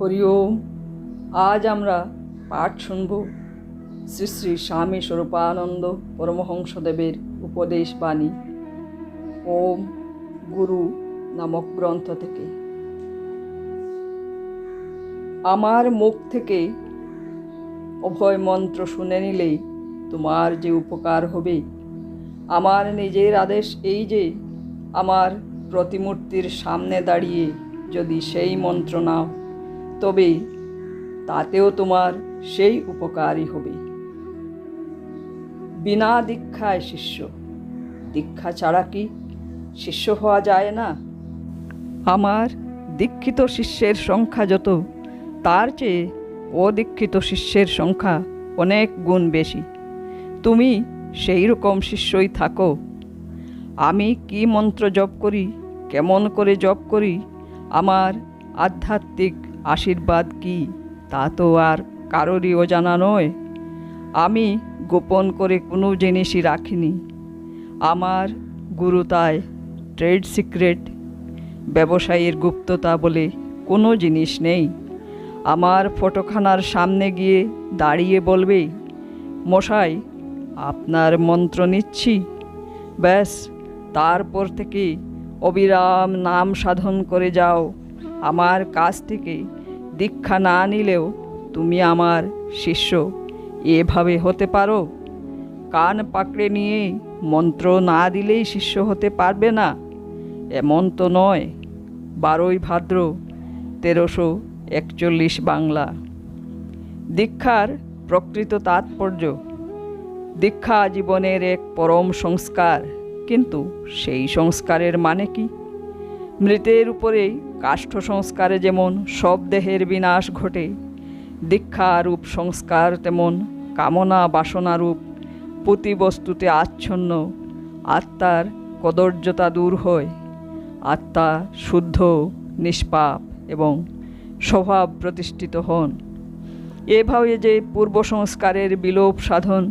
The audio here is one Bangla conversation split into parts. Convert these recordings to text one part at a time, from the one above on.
হরি ওম আজ আমরা পাঠ শুনব শ্রী শ্রী স্বামী স্বরূপানন্দ পরমহংসদেবের উপদেশ বাণী। ওম গুরু নামক গ্রন্থ থেকে। আমার মুখ থেকে অভয় মন্ত্র শুনে নিলেই তোমার যে উপকার হবে, আমার নিজের আদেশ এই যে, আমার প্রতিমূর্তির সামনে দাঁড়িয়ে যদি সেই মন্ত্র নাও। তবে তাতেও তোমার সেই উপকারই হবে। বিনা দীক্ষায় শিষ্য। দীক্ষা ছাড়া কি শিষ্য হওয়া যায় না? আমার দীক্ষিত শিষ্যের সংখ্যা যত, তার চেয়ে অদীক্ষিত শিষ্যের সংখ্যা অনেক গুণ বেশি। তুমি সেই রকম শিষ্যই থাকো। আমি কি মন্ত্র জপ করি, কেমন করে জপ করি, আমার আধ্যাত্মিক আশীর্বাদ কি? তা তো আর কারোরই অজানা নয়। আমি গোপন করে কোনো জিনিসই রাখিনি। আমার গুরুতায় ট্রেড সিক্রেট, ব্যবসায়ীর গুপ্ততা বলে কোনো জিনিস নেই। আমার ফটোখানার সামনে গিয়ে দাঁড়িয়ে বলবে, মশাই, আপনার মন্ত্র নিচ্ছি। ব্যাস, তারপর থেকে অবিরাম নাম সাধন করে যাও। আমার কাছ থেকে দীক্ষা না নিলেও তুমি আমার শিষ্য। এভাবে হতে পারো? কান পাকড়ে নিয়ে মন্ত্র না দিলেই শিষ্য হতে পারবে না। এমন তো নয়। বারোই ভাদ্র, তেরোশো একচল্লিশ বাংলা। দীক্ষার প্রকৃত তাৎপর্য। দীক্ষা জীবনের এক পরম সংস্কার। কিন্তু সেই সংস্কারের মানে কি? মৃতের উপরেই কাষ্ঠ সংস্কারে যেমন সব দেহের বিনাশ ঘটে, দীক্ষারূপ সংস্কার তেমন কামনা বাসনারূপ প্রতিবস্তুতে আচ্ছন্ন, আত্মার কদর্যতা দূর হয়, আত্মা শুদ্ধ, নিষ্পাপ এবং স্বভাব প্রতিষ্ঠিত হন এভাবে যে পূর্ব সংস্কারের বিলোপ সাধন,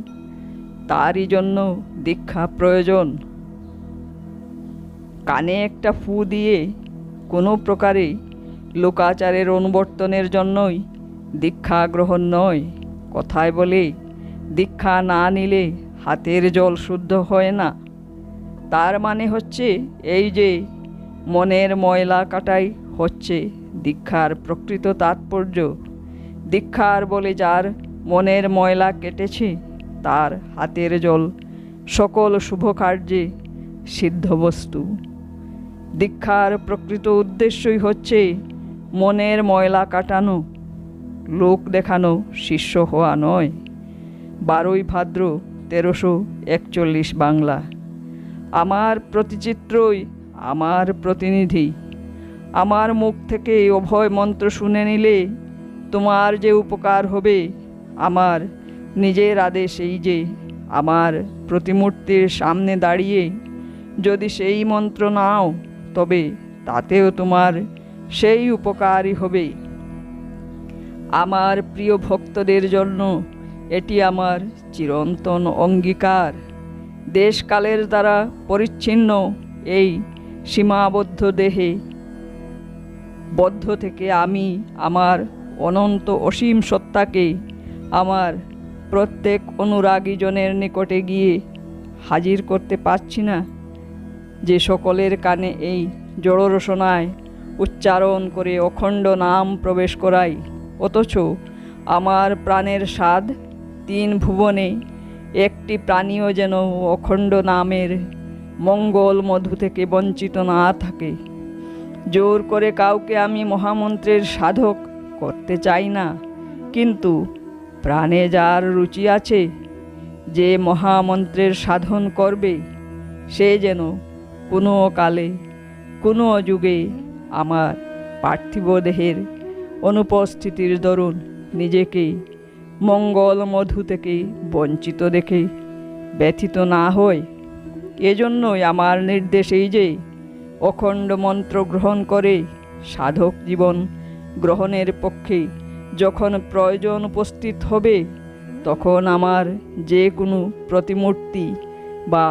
তারই জন্য দীক্ষা প্রয়োজন। কানে একটা ফু দিয়ে কোনো প্রকারে লোকাচারের অনুবর্তনের জন্যই দীক্ষা গ্রহণ নয়। কথায় বলে, দীক্ষা না নিলে হাতের জল শুদ্ধ হয় না। তার মানে হচ্ছে এই যে মনের ময়লা কাটাই হচ্ছে দীক্ষার প্রকৃত তাৎপর্য। দীক্ষার বলে যার মনের ময়লা কেটেছে, তার হাতের জল সকল শুভ কার্যে সিদ্ধ বস্তু দীক্ষার প্রকৃত উদ্দেশ্যই হচ্ছে মনের ময়লা কাটানো, লোক দেখানো শিষ্য হওয়া নয়। বারোই ভাদ্র তেরোশো একচল্লিশ বাংলা। আমার প্রতিচিত্রই আমার প্রতিনিধি। আমার মুখ থেকে অভয় মন্ত্র শুনে নিলে তোমার যে উপকার হবে, আমার নিজের আদেশ এই যে, আমার প্রতিমূর্তির সামনে দাঁড়িয়ে যদি সেই মন্ত্র নাও তবে তাতেও তোমার সেই উপকারই হবে। আমার প্রিয় ভক্তদের জন্য এটি আমার চিরন্তন অঙ্গীকার। দেশকালের দ্বারা পরিচ্ছিন্ন এই সীমাবদ্ধ দেহে। বদ্ধ থেকে আমি আমার অনন্ত অসীম সত্তাকে আমার প্রত্যেক অনুরাগীজনের নিকটে গিয়ে হাজির করতে পারছি না। যে সকলের কানে এই জড় রসনায় উচ্চারণ করে অখণ্ড নাম প্রবেশ করাই। অথচ আমার প্রাণের স্বাদ তিন ভুবনে, একটি প্রাণীও যেন অখণ্ড নামের মঙ্গল মধু থেকে বঞ্চিত না থাকে। জোর করে কাউকে আমি মহামন্ত্রের সাধক করতে চাই না, কিন্তু প্রাণে যার রুচি আছে, যে মহামন্ত্রের সাধন করবে, সে যেন কোনো কালে, কোনো যুগে আমার পার্থিব দেহের অনুপস্থিতির দরুন নিজেকে মঙ্গল মধু থেকে বঞ্চিত দেখে ব্যথিত না হয় এজন্যই আমার নির্দেশ এই যে অখণ্ড মন্ত্র গ্রহণ করে সাধক জীবন গ্রহণের পক্ষে যখন প্রয়োজন উপস্থিত হবে, তখন আমার যে কোনো প্রতিমূর্তি বা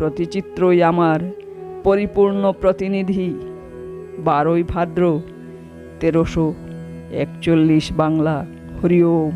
প্রতিচিত্রই আমার পরিপূর্ণ প্রতিনিধি। বারোই ভাদ্র তেরোশো একচল্লিশ বাংলা। হরিওম